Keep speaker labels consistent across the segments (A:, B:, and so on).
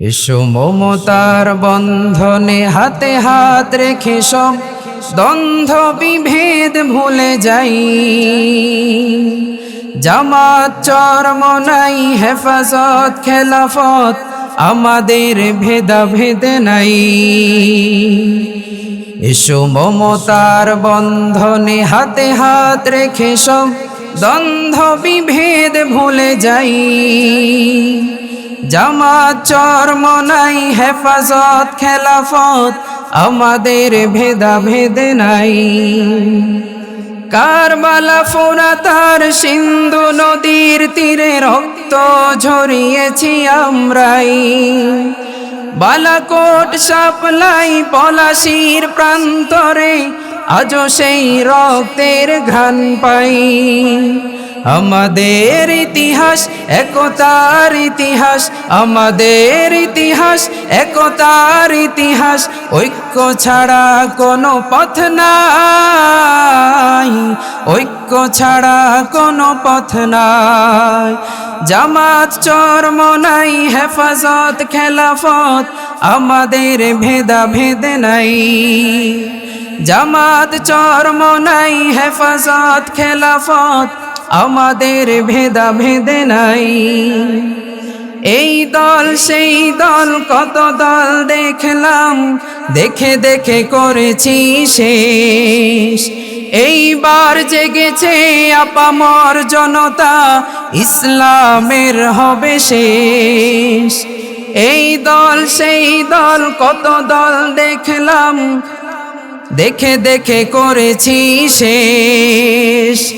A: এসো মমতার বন্ধনে হাতে হাত রেখে সব দ্বন্দ্ব বিভেদ ভুলে যাই। জামাত চরমনাই হেফাজত, খেলাফত, আমাদের ভেদা ভেদে নাই। এসো মমতার বন্ধনে হাতে হাত রেখে সব দ্বন্দ্ব বিভেদ ভুলে যাই। জামাত চরমনাই হেফাজত, খেলাফত, আমাদের ভেদা ভেদে নাই। কারবালা ফোরা তার সিন্ধু নদীর তীরে রক্ত ঝরিয়েছি আমরাই। বালাকোট, সাপলাই, পলাশির প্রান্তরে আজও সেই রক্তের ঘ্রাণ পাই। আমাদের ইতিহাস, একতার ইতিহাস, আমাদের ইতিহাস, একতার ইতিহাস, ঐক্য ছাড়া কোনো পথ নাই। ঐক্য ছাড়া কোনো পথ নাই। জামাত, চর্ম নাই, হেফাজত, খেলাফত, আমাদের ভেদা ভেদ নাই। জামাত, চর্ম নাই, হেফাজত, খেলাফত আমাদের ভেদা ভেদে নাই। এই দল, সেই দল, কত দল দেখলাম, দেখে দেখে করেছি শেষ। এইবার জেগেছে আপামর জনতা, ইসলামের হবে শেষ। এই দল, সেই দল, কত দল দেখলাম দেখে দেখে করেছি শেষ।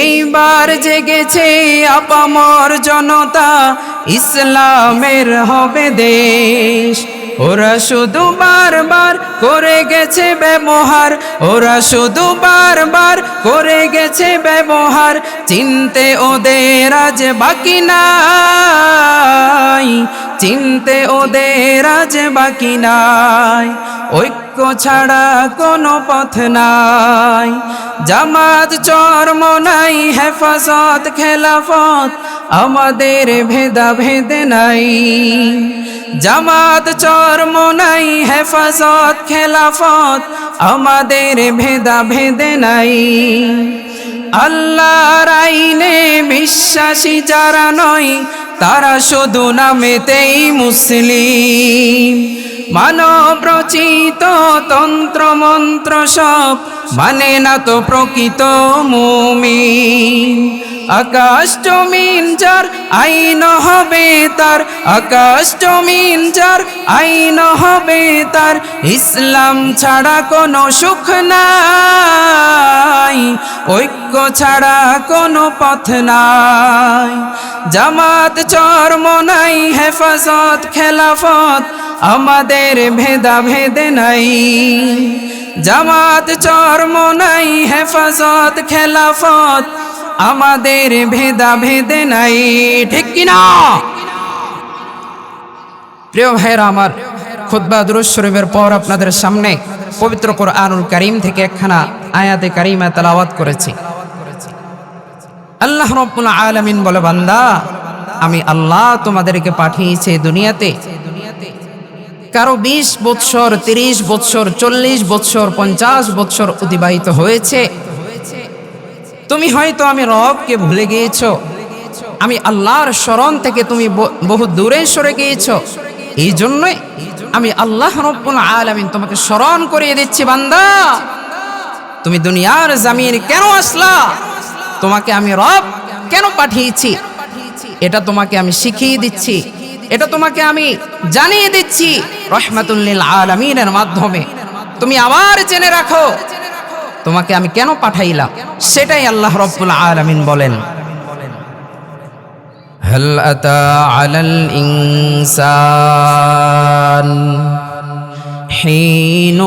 A: এইবার জেগেছে আপামর জনতা, ইসলামের হবে দেশ। ওরা শুধু বারবার করে গেছে ব্যবহার, ওরা শুধু বারবার করে গেছে ব্যবহার। চিনতে ওদের আজ বাকি নাই, চিনতে ওদের আজ বাকি নাই। ঐক্য ছাড়া কোনো পথ নাই। জামাত চর্ম নাই, হেফাজত, খেলাফত, আমাদের ভেদা ভেদ নাই। জামাত চর্ম নাই, হেফাজত, খেলাফত, আমাদের ভেদা ভেদ নাই। আল্লাহর আইনে বিশ্বাসী যারা নয়, তারা শুধু নামেতেই মুসলিম। মানব রচিত তন্ত্র মন্ত্র সব মানে না তো প্রকৃত মুমিন। আকাশ জমিন যার আইন হবে তার, আকাশ জমিন যার আইন হবে তার, ইসলাম ছাড়া কোনো সুখ নাই, ঐক্য ছাড়া কোনো পথ নাই। জামাত চর্ম নাই, হেফাজত, খেলাফত আমাদের ভেদা ভেদে নাই। জামাত চর্ম নাই হেফাজত, খেলাফত, আমাদের ভেদা ভেদে নাই। ঠিক কিনা? প্রিয় ভাইরা আমার খুদ্া দুরুজ শরীফের পর আপনাদের সামনে পবিত্র কোরআনুল করিম থেকে একখানা আয়াতে কারিমা তেলাওয়াত করেছি। আল্লাহ রব্বুল আলামিন বলে, বান্দা, আমি আল্লাহ তোমাদেরকে পাঠিয়েছি দুনিয়াতে। কারও বিশ বৎসর, তিরিশ বৎসর, চল্লিশ বৎসর, পঞ্চাশ বৎসর অতিবাহিত হয়েছে। তুমি হয়তো আমি রবকে ভুলে গিয়েছ। আমি আল্লাহর স্মরণ থেকে তুমি বহু দূরে সরে গিয়েছ। এই জন্যই আমি আল্লাহ রব্বুল আলামিন তোমাকে স্মরণ করিয়ে দিচ্ছি, বান্দা। তুমি দুনিয়ার জামিন কেন আসলা? তোমাকে আমি রব কেন পাঠিয়েছি? এটা তোমাকে আমি শিখিয়ে দিচ্ছি। এটা তোমাকে আমি জানিয়ে দিচ্ছি। রহমাতুল্লিল আলমিনের মাধ্যমে তুমি আবার জেনে রাখো তোমাকে আমি কেন পাঠাইলাম সেটাই আল্লাহ রব্বুল আলামিন বলেন هل أتى على الإنسان حين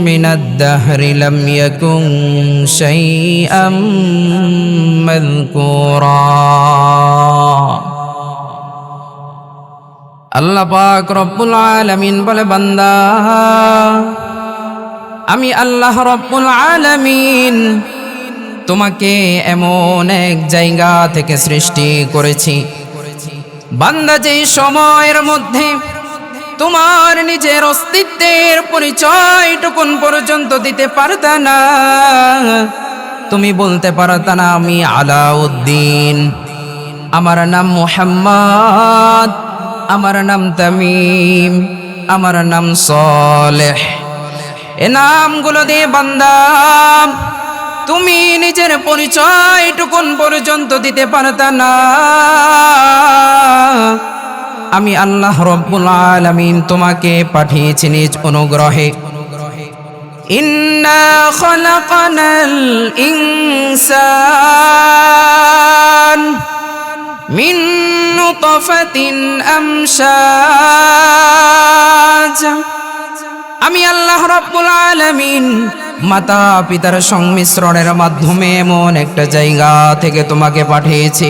A: من الدهر لم يكن شيئا مذكورا আল্লাহ পাক আলামিন বলে, বান্দা, আমি আল্লাহ রব্বুল আলামিন তোমাকে এমন এক জায়গা থেকে সৃষ্টি করেছি। বান্দা, যেই সময়ের মধ্যে তোমার নিজের অস্তিত্বের পরিচয়টুকুন পর্যন্ত দিতে পারতা না, তুমি বলতে পারতা না, আমি আলাউদ্দিন। আমার নাম মোহাম্মদ আমার নাম তামিম, আমার নাম সলেহ। এ নামগুলো দিয়ে বান্দা, তুমি নিজের পরিচয় পরিচয়টুকুন পর্যন্ত দিতে পারতা না। আমি আল্লাহ রব্বুল আলামিন তোমাকে পাঠিয়েছি নিজ অনুগ্রহে। ইন্না মিন আমি আল্লাহ রব্বুল আলামিন মাতা পিতার সংমিশ্রণের মাধ্যমে এমন একটা জায়গা থেকে তোমাকে পাঠিয়েছি।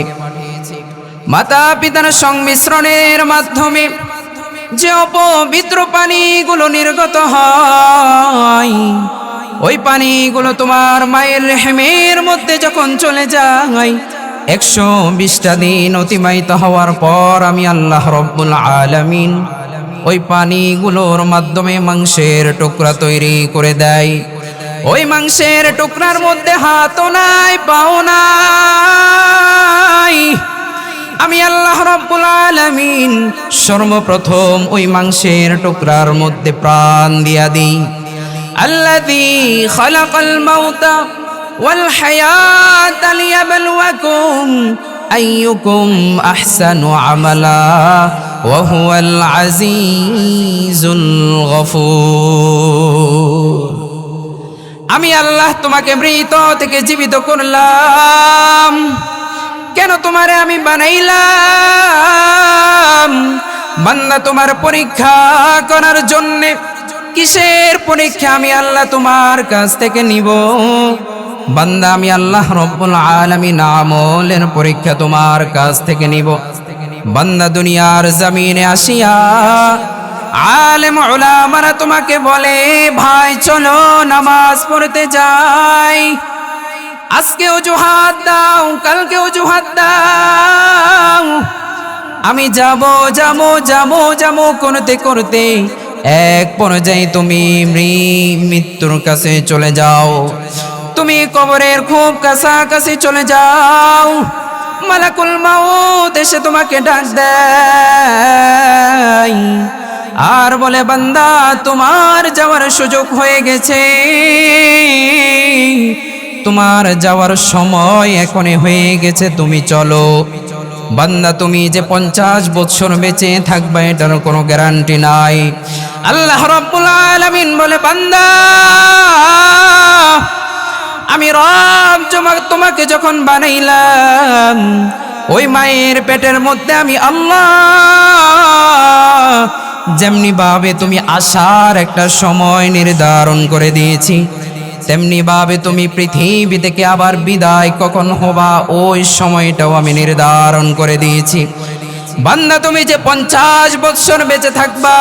A: মাতা পিতার সংমিশ্রণের মাধ্যমে যে অপবিত্র পানিগুলো নির্গত হয়, ওই পানিগুলো তোমার মায়ের রেহেমের মধ্যে যখন চলে যায় একশো বিশটা দিন অতিবাহিত হওয়ার পর আমি আল্লাহ রব্বুল আলামিন ওই পানিগুলোর মাধ্যমে মাংসের টুকরা তৈরি করে দেয়। ওই মাংসের টুকরার মধ্যে হাতও নাই, পাও নাই। আমি আল্লাহ রব্বুল আলামিন সর্বপ্রথম ওই মাংসের টুকরার মধ্যে প্রাণ দিয়া দিই। আল্লাযী খালাকাল মাউতা লিয়াবলুয়াকুম আইয়ুকুম আহসানু আমালা ওয়া হুয়াল আজিজুল গফুর আমি আল্লাহ তোমাকে মৃত থেকে জীবিত করলাম। কেন তোমারে আমি বানাইলাম? বান্দা তোমার পরীক্ষা করার জন্য কিসের পরীক্ষা আমি আল্লাহ তোমার কাছ থেকে নিব? বান্দা, আমি আল্লাহ রব্বুল আলামিন আমলের পরীক্ষা তোমার কাছ থেকে নিব। বান্দা, দুনিয়ার জমিনে আসিয়া আলেম ওলামারা তোমাকে বলে, ভাই, চলো নামাজ পড়তে যাই। আজকে অজুহাত দাও, কালকে অজুহাত দাও। আমি যাব যাব যাব যাব করতে করতে। এক পর্যায়ে তুমি মৃত্যুর কাছে চলে যাও। তুমি কবরের খুব কাছাকাছি চলে যাও। মালাকুল মাউত এসে তোমাকে ডাক দেয়। আর বলে, বান্দা, তোমার যাওয়ার সুযোগ হয়ে গেছে। তোমার যাওয়ার সময় এখনই হয়ে গেছে, তুমি চলো। বান্দা, তুমি যে পঞ্চাশ বছর বেঁচে থাকবে, এটার কোনো গ্যারান্টি নাই। আল্লাহ রব্বুল আলামিন বলে, বান্দা আমি রব তোমাকে যখন বানাইলাম, ওই মায়ের পেটের মধ্যে আমি আল্লাহ যেমনি ভাবে তুমি আসার একটা সময় নির্ধারণ করে দিয়েছি তেমনি ভাবে তুমি পৃথিবী থেকে আবার বিদায় কখন হবা, ওই সময়টাও আমি নির্ধারণ করে দিয়েছি। বান্দা, তুমি যে পঞ্চাশ বৎসর বেঁচে থাকবা,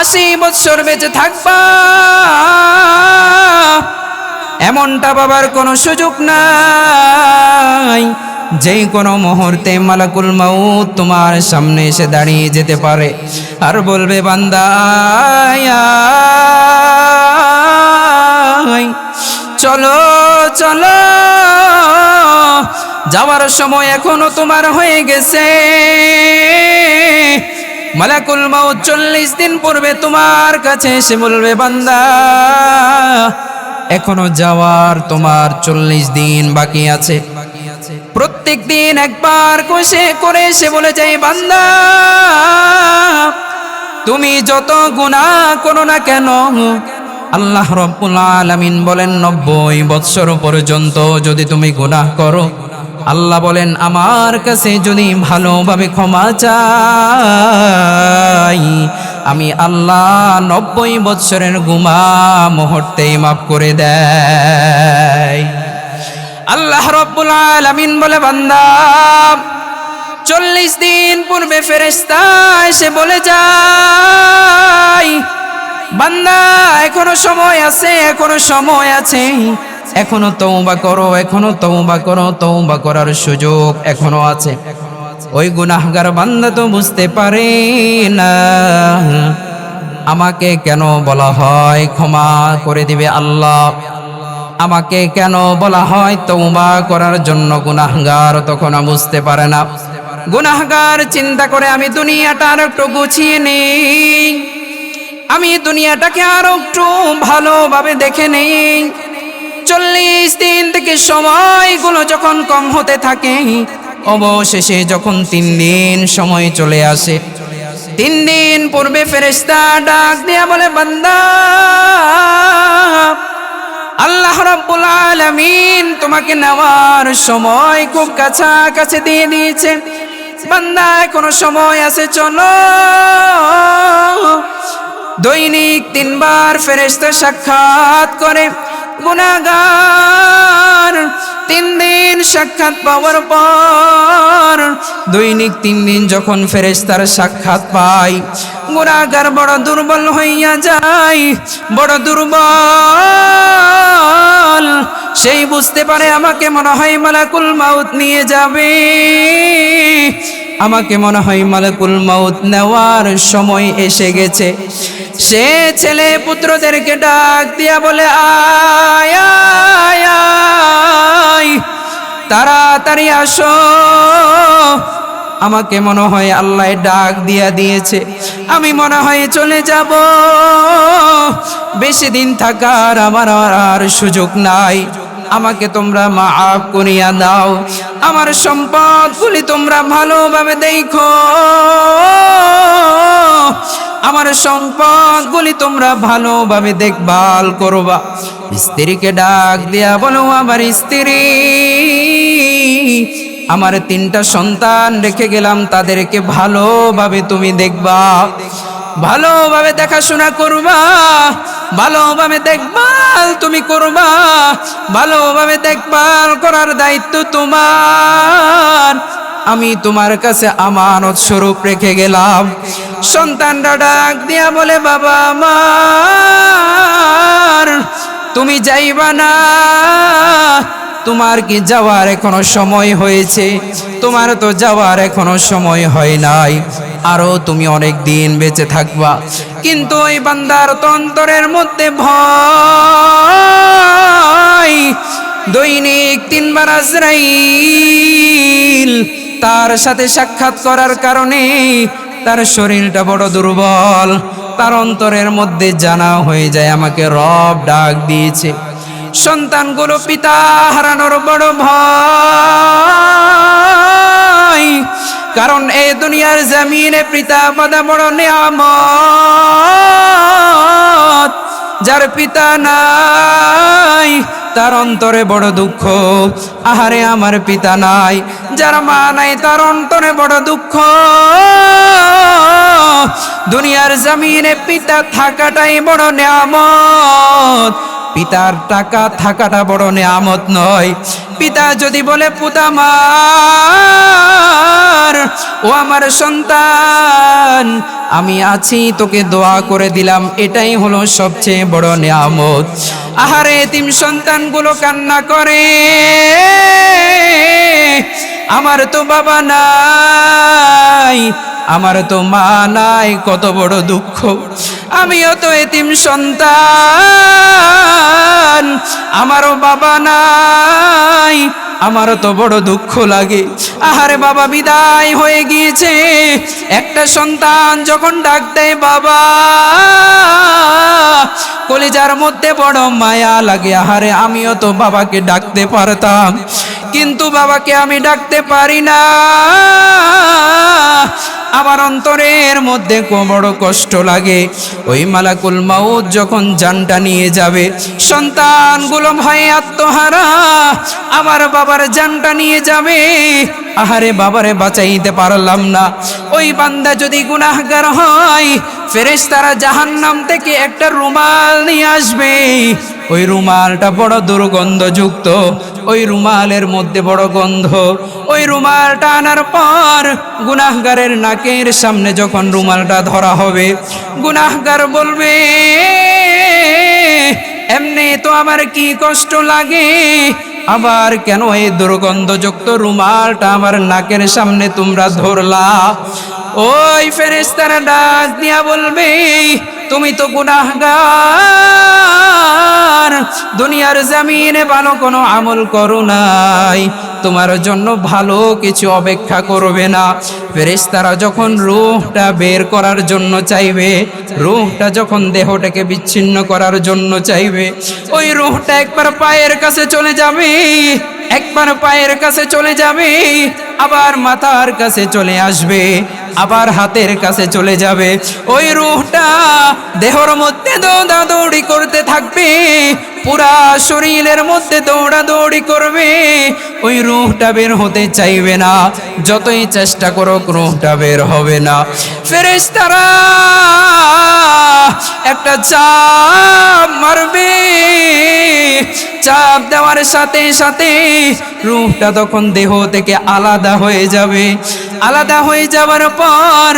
A: আশি বৎসর বেঁচে থাকবা এমনটা বাবার কোনো সুযোগ নাই। যে কোনো মুহূর্তে মালাকুল মাউত তোমার সামনে এসে দাঁড়িয়ে যেতে পারে। আর বলবে বান্দা আয়, আয়, চলো চলো। যাওয়ার সময় এখনও তোমার হয়ে গেছে। মালাকুল মাউত চল্লিশ দিন পূর্বে তোমার কাছে এসে বলবে বান্দা এখনও যাওয়ার তোমার চল্লিশ দিন বাকি আছে। প্রত্যেক দিন একবার কোষে করে সে বলে যাই বান্দা, তুমি যত গুণা করো না কেন? আল্লাহ রব্বুল আলামিন বলেন, নব্বই বৎসর পর্যন্ত যদি তুমি গুনাহ করো, আল্লাহ বলেন, আমার কাছে যদি ভালোভাবে ক্ষমা চাই আমি আল্লাহ নব্বই বৎসরের গুমা মুহূর্তেই মাফ করে দেয় আল্লাহ রব্বুল আলামিন বলে, বান্দা, চল্লিশ দিন পূর্বে ফেরেস্তা এসে বলে যাই বান্দা, এখনও সময় আছে, এখনও সময় আছে। এখনও তৌবা করো, এখনও তৌবা করো তৌবা করার সুযোগ এখনও আছে। ওই গুনাহগার বান্দা তো বুঝতে পারে না। আমাকে কেন বলা হয় ক্ষমা করে দিবে আল্লাহ? আমাকে কেন বলা হয় তৌবা করার জন্য গুনাহগার তখন বুঝতে পারে না। গুনাহগার চিন্তা করে আমি দুনিয়াটা আর একটু গুছিয়ে নেই। আমি দুনিয়াটাকে আরও একটু ভালোভাবে দেখে নেই। চল্লিশ দিন থেকে সময়গুলো যখন কম হতে থাকে অবশেষে যখন তিন দিন সময় চলে আসে, তিন দিন পূর্বে ফেরেস্তা ডাক দিয়া বলে, বান্দা, আল্লাহ রাব্বুল আলামিন তোমাকে নেওয়ার সময় খুব কাছাকাছি দিয়ে দিয়েছে। বান্দা, এখনও সময় আছে, চলো। দৈনিক তিনবার ফেরেস্তা সাক্ষাৎ করে গুনাগার তিন দিন সাক্ষাৎ পাওয়ার পর, দৈনিক তিন দিন যখন ফেরেস্তার সাক্ষাৎ পাই গুনাগার বড় দুর্বল হইয়া যায়, বড় দুর্বল। সেই বুঝতে পারে আমাকে মনে হয় মালাকুল মাউত নিয়ে যাবে। আমাকে মনে হয় মালাকুল মাউত নেওয়ার সময় এসে গেছে। সে ছেলে পুত্রদেরকে ডাক দিয়া বলে, আয় তাড়াতাড়ি আসো। আমাকে মনে হয় আল্লাহ ডাক দিয়া দিয়েছে, আমি মনে হয় চলে যাব। বেশি দিন থাকার আমার আর সুযোগ নাই। আমাকে তোমরা মাফ করিয়া দাও। আমার সম্পদগুলি তোমরা ভালোভাবে দেখো। আমার সম্পদগুলি তোমরা ভালোভাবে দেখভাল করবা। স্ত্রীকে ডাক দিয়া বলো, আমার স্ত্রী, আমার তিনটা সন্তান রেখে গেলাম। তাদেরকে ভালোভাবে তুমি দেখবা। ভালোভাবে দেখাশোনা করবা, ভালোভাবে দেখভাল তুমি করবা, ভালোভাবে দেখভাল করার দায়িত্ব তোমার। আমি তোমার কাছে আমানত স্বরূপ রেখে গেলাম। সন্তানরা ডাক দিয়া বলে, বাবা আমার, তুমি যাইবা না। তোমার কি যাওয়ার এখনও সময় হয়েছে? তোমার তো যাওয়ার এখনও সময় হয় নাই। আরও তুমি অনেক দিন বেঁচে থাকবা। কিন্তু ওই বান্দার তন্তরের মধ্যে ভয়। দৈনিক তিনবার আজরাইল তার সাথে সাক্ষাৎ করার কারণে তার শরীরটা বড় দুর্বল। তার অন্তরের মধ্যে জানা হয়ে যায়, আমাকে রব ডাক দিয়েছে। সন্তানগুলো পিতা হারানোর বড় ভয়। কারণ এই দুনিয়ার জমিনে পিতা মাতা বড় নিয়ামত। যার পিতা নাই, তার অন্তরে বড় দুঃখ। আহারে, আমার পিতা নাই, যার মা নাই, তার অন্তরে বড় দুঃখ। দুনিয়ার জমিনে পিতা থাকাটাই বড় নিয়ামত। পিতার টাকা থাকাটা বড় নিয়ামত নয়। পিতা যদি বলে পুতামার ও আমার সন্তান, আমি আছি, তোকে দোয়া করে দিলাম। এটাই হলো সবচেয়ে বড় নিয়ামত। আহারে তিম সন্তানগুলো কান্না করে। আমার তো বাবা নাই আমার তো মা নাই, কত বড় দুঃখ। আমিও তো এতিম সন্তান, আমারও বাবা নাই, আমারও তো বড় দুঃখ লাগে। আহারে বাবা, বিদায় হয়ে গিয়েছে। একটা সন্তান যখন ডাক দেয় বাবা, কলিজার মধ্যে বড় মায়া লাগে। আহারে, আমিও তো বাবাকে ডাকতে পারতাম, কিন্তু বাবাকে আমি ডাকতে পারি না। আমার অন্তরের মধ্যে বড় কষ্ট লাগে। ওই মালাকুল মাউত যখন জানটা নিয়ে যাবে, সন্তানগুলো ভয়ে আত্মহারা। আমার বাবার জানটা নিয়ে যাবে। আহারে বাবারে বাঁচাইতে পারলাম না। ওই বান্দা যদি গুনাহগার হয়, ফেরেশতারা জাহান্নাম থেকে একটা রুমাল নিয়ে আসবে। ওই রুমালটা বড় দুর্গন্ধযুক্ত, ওই রুমালের মধ্যে বড় গন্ধ। ওই রুমালটা আনার পর গুনাহগারের নাকের সামনে যখন রুমালটা ধরা হবে, গুনাহগার বলবে, এমনি তো আমার কি কষ্ট লাগে, আবার কেন এই দুর্গন্ধযুক্ত রুমালটা আমার নাকের সামনে তোমরা ধরলা? ওই ফেরেস্তারা ডাক দিয়া বলবে তুমি তো গুনাহগার। দুনিয়ার জমিনে ভালো কোনো আমল করো নাই। তোমার জন্য ভালো কিছু অপেক্ষা করবে না। ফেরেশতারা যখন রূহটা বের করার জন্য চাইবে, রূহটা যখন দেহটাকে বিচ্ছিন্ন করার জন্য চাইবে, ওই রূহটা একবার পায়ের কাছে চলে যাবে, একবার পায়ের কাছে চলে যাবে আবার মাথার কাছে চলে আসবে, আবার হাতের কাছে চলে যাবে। ওই রুহটা দেহর মধ্যে দৌড়াদৌড়ি করতে থাকবে পুরা শরীরের মধ্যে দৌড়াদৌড়ি করবে, ওই রুহটা বের হতে চাইবে না। যতই চেষ্টা করো রুহটা বের হবে না। ফেরেশতারা একটা চাপ মারবে। চাপ দেওয়ার সাথে সাথে রুহটা তখন দেহ থেকে আলাদা হয়ে যাবে। আলাদা হয়ে যাওয়ার পর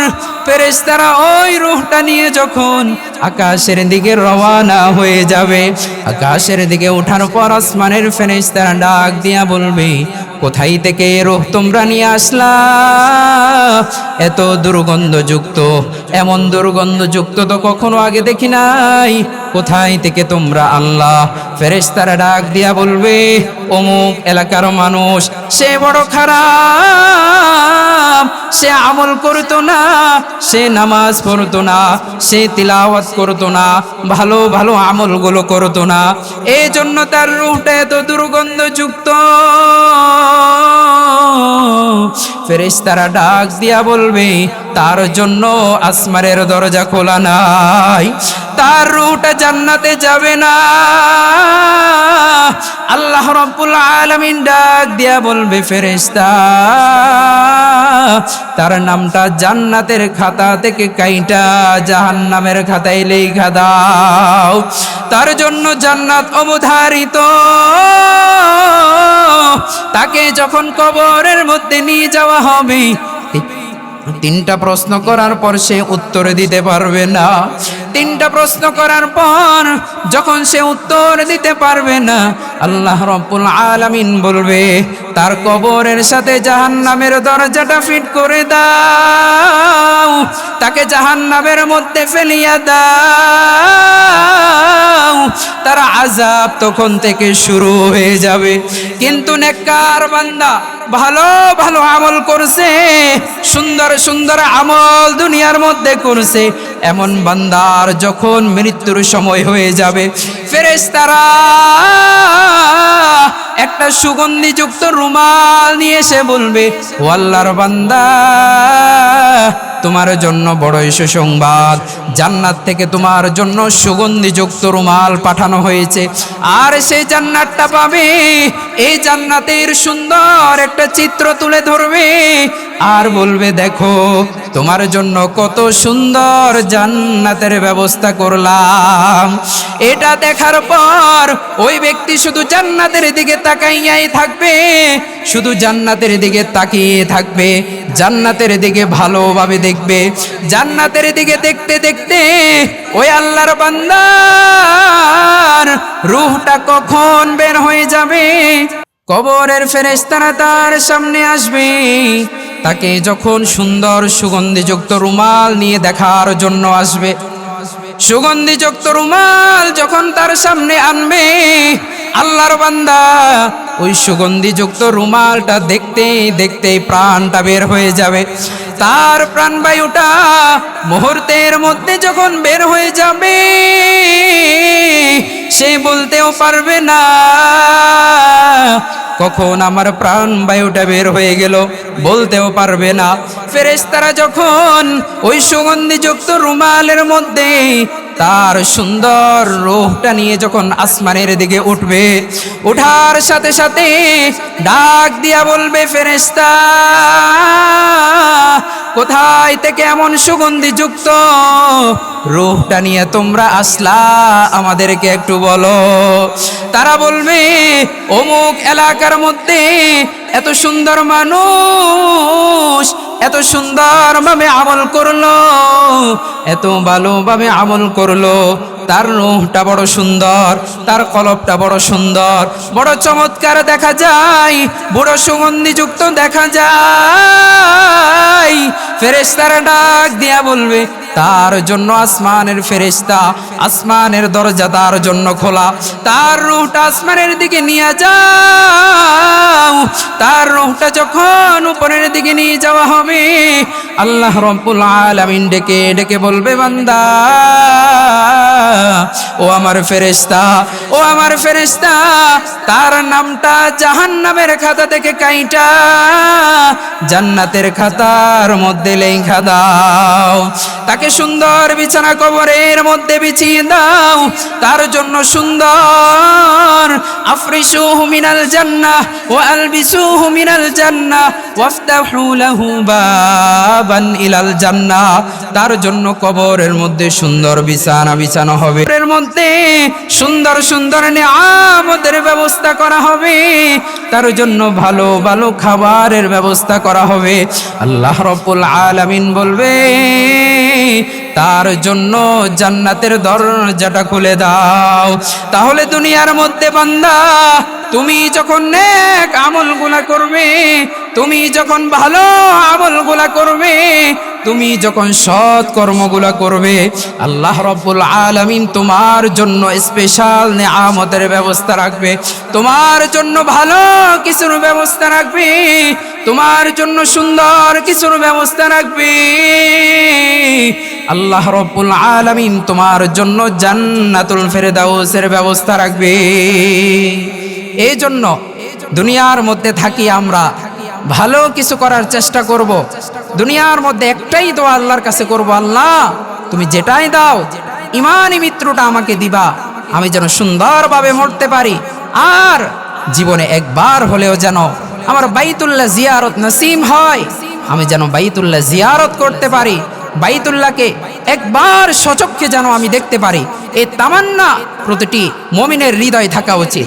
A: ফেরেশতারা ওই রুহটা নিয়ে যখন আকাশের দিকে রওয়ানা হয়ে যাবে। আকাশের দিকে ওঠার পর আসমানের ফেরেশতারা ডাক দিয়া বলবে, কোথায় থেকে রুহ তোমরা নিয়ে আসলা? এত দুর্গন্ধযুক্ত, এমন দুর্গন্ধযুক্ত তো কখনো আগে দেখি নাই। কোথায় থেকে তোমরা আল্লাহ ফেরেশতারা ডাক দিয়া বলবে, অমুক এলাকার মানুষ, সে বড় খারাপ। সে আমল করতো না, সে নামাজ পড়তো না, সে তিলাওয়াত করতো না, ভালো ভালো আমলগুলো করতো না। এই জন্য তার রুহটা এত দুর্গন্ধযুক্ত। ফেরেশতারা ডাক দিয়া বলবে, তার জন্য আসমানের দরজা খোলা নাই, তার রুহটা জান্নাতে যাবে না। আল্লাহ রব্বুল আলামিন ডাক দিয়া বলবে, ফেরেশতা তার নামটা জান্নাতের খাতা থেকে কাইটা জাহান নামের খাতায় লেখা দাও। তার জন্য জান্নাত অবধারিত। তাকে যখন কবরের মধ্যে নিয়ে যাওয়া হবে, তিনটা প্রশ্ন করার পর সে উত্তর দিতে পারবে না। তিনটা প্রশ্ন করার পর যখন সে উত্তর দিতে পারবে না, আল্লাহ রব্বুল আলামিন বলবে, তার কবরের সাথে জাহান্নামের দরজাটা ফিট করে দাও, তাকে জাহান্নামের মধ্যে ফেলিয়া দাও। তার আজাব তখন থেকে শুরু হয়ে যাবে। কিন্তু নেককার বান্দা ভালো ভালো আমল করছে, সুন্দর সুন্দর আমল দুনিয়ার মধ্যে করছে। এমন বান্দার যখন মৃত্যুর সময় হয়ে যাবে ফেরেস্তারা একটা সুগন্ধিযুক্ত রুমাল নিয়ে এসে বলবে, ও আল্লাহর বান্দা তোমার জন্য বড়ই সুসংবাদ। জান্নাত থেকে তোমার জন্য সুগন্ধিযুক্ত রুমাল পাঠানো হয়েছে। আর সেই জান্নাতটা পাবে, এই জান্নাতের সুন্দর একটা চিত্র তুলে ধরবে। আর বলবে, দেখো, তোমার জন্য কত সুন্দর জান্নাতের ব্যবস্থা করলাম। এটা দেখার পর ওই ব্যক্তি শুধু জান্নাতের দিকে তাকাইয়াই থাকবে, শুধু জান্নাতের দিকে তাকিয়ে থাকবে। জান্নাতের দিকে ভালোভাবে দেখবে জান্নাতের দিকে দেখতে দেখতে ওই আল্লাহর বান্দার রুহটা কখন বের হয়ে যাবে? কবরের ফেরেশতারা তার সামনে আসবে। তাকে যখন সুন্দর সুগন্ধিযুক্ত রুমাল নিয়ে দেখার জন্য আসবে। সুগন্ধিযুক্ত রুমাল যখন তার সামনে আনবে, আল্লাহর বান্দা ওই সুগন্ধিযুক্ত রুমালটা দেখতে দেখতে প্রাণটা বের হয়ে যাবে। তার প্রাণবায়ুটা মুহূর্তের মধ্যে যখন বের হয়ে যাবে, সে বলতেও পারবে না। কখন আমার প্রাণ বায়ুটা বের হয়ে গেল বলতেও পারবে না। ফেরেশতারা যখন ওই সুগন্ধিযুক্ত রুমালের মধ্যে তার সুন্দর রোহটা নিয়ে যখন আসমানের দিকে উঠবে ওঠার সাথে সাথে ডাক দিয়া বলবে, ফেরেশতা কোথায় থেকে এমন সুগন্ধি যুক্ত? রূপটা নিয়ে তোমরা আসলা, আমাদেরকে একটু বলো। তারা বলবে, অমুক এলাকার মধ্যে এত সুন্দর মানুষ, এত সুন্দরভাবে আমল করল, এত ভালোভাবে আমল করল। তার রুহটা বড় সুন্দর, তার কলবটা বড় সুন্দর। বড় চমৎকার দেখা যায়, বড় সুগন্ধিযুক্ত দেখা যায়। ফেরেশতারা ডাক দিয়া বলবে, তার জন্য আসমানের ফেরেশতা, আসমানের দরজা তার জন্য খোলা। তার রুহটা আসমানের দিকে নিয়ে যাও। তার রুহটা যখন উপরের দিকে নিয়ে যাওয়া হবে, আল্লাহ রব্বুল আলামিন ডেকে ডেকে বলবে, বান্দা ও আমার ফেরেশতা, ও আমার ফেরেশতা, তার নামটা জাহান্নামের খাতা থেকে কাইটা, জান্নাতের খাতার মধ্যে লেখা দাও। তাকে সুন্দর বিছানা কবরের মধ্যে বিছিয়ে দাও। তার জন্য সুন্দর, আফরিসুহু মিনাল জান্নাহ ওয়া আলবিসুহু মিনাল জান্নাহ ওয়াফতাহু লাহু বাবান ইলাল জান্নাহ তার জন্য কবরের মধ্যে সুন্দর বিছানা বিছানো হবে। এর মধ্যে সুন্দর সুন্দর নিয়ামতের ব্যবস্থা করা হবে। তার জন্য ভালো ভালো খাবারের ব্যবস্থা করা হবে। আল্লাহ রব্বুল আলামিন বলবে, তার জন্য জান্নাতের দরজাটা খুলে দাও। তাহলে দুনিয়ার মধ্যে বান্দা, তুমি যখন নেক আমলগুলা করবে, তুমি যখন ভালো আমলগুলা করবে তুমি যখন সৎ কর্মগুলা করবে, আল্লাহ রব্বুল আলামিন তোমার জন্য স্পেশাল নেয়ামতের ব্যবস্থা রাখবে। তোমার জন্য ভালো কিছুর ব্যবস্থা রাখবে। তোমার জন্য সুন্দর কিছুর ব্যবস্থা রাখবে। আল্লাহ রব্বুল আলামিন তোমার জন্য জান্নাতুল ফেরদাউসের ব্যবস্থা রাখবে। এই জন্য দুনিয়ার মধ্যে থাকি আমরা ভালো কিছু করার চেষ্টা করব। দুনিয়ার মধ্যে একটাই দোয়া আল্লাহর কাছে করব, আল্লাহ, তুমি যেটাই দাও ইমানি মিত্রটা আমাকে দিবা। আমি যেন সুন্দরভাবে মরতে পারি, আর জীবনে একবার হলেও যেন আমার বাইতুল্লাহ জিয়ারত নসিম হয়, আমি যেন বাইতুল্লাহ জিয়ারত করতে পারি, বাইতুল্লাহকে একবার সচক্ষে যেন আমি দেখতে পারি। এই তামান্না প্রতিটি মমিনের হৃদয় থাকা উচিত।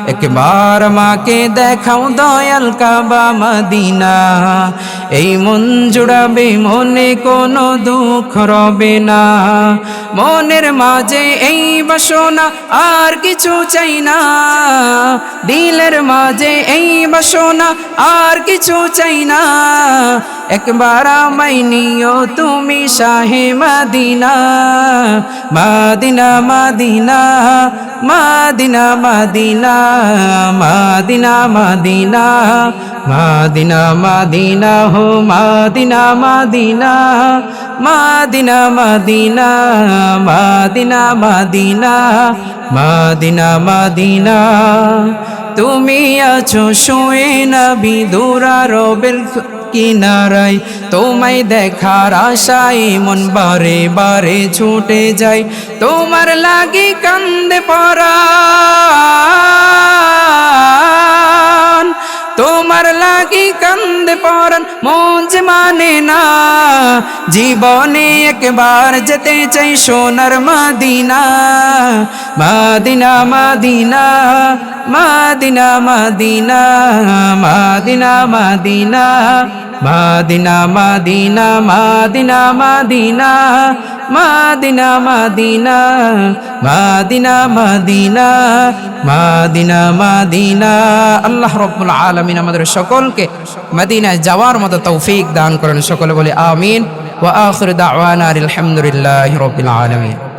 A: একবার আমাকে দেখাও দয়াল কাবা মাদিনা। এই মন জুড়াবে মনে কোনো দুঃখ রবে না। মনের মাঝে এই বাসনা আর কিছু চাই না। দিলের মাঝে এই বাসনা আর কিছু চাই না। একবার আমায় নিও তুমি শাহে মাদিনা মাদিনা। মাদিনা মাদিনা মাদিনা মাদিনা মাদিনা মাদিনা মাদিনা, হো মাদিনা মাদিনা মাদিনা মাদিনা মাদিনা মাদিনা মাদিনা মাদিনা। তুমি আছো শুয়ে নবী দূরা রবের কিনারায়। তোমায় দেখার আশায় মন বারে বারে ছুটে যায়। তোমার লাগি কান্দে পরা তোমার লাগি কান্দে পরান মন যে মানে না জীবনে একবার যেতে চাই সোনার মাদিনা মাদিনা মাদিনা মাদিনা মাদিনা মাদিনা মাদিনা মাদিনা মাদিনা মাদিনা মাদিনা মাদিনা মাদিনা মাদিনা মাদিনা মাদিনা মাদিনা আল্লাহ রব্বুল আলমিন আমাদের সকলকে মদিনায় যাওয়ার মতো তৌফিক দান করেন। সকলে বলে আমিন। ওয়া আখির দাওয়ানা আলহামদুলিল্লাহি রাব্বিল আলামিন।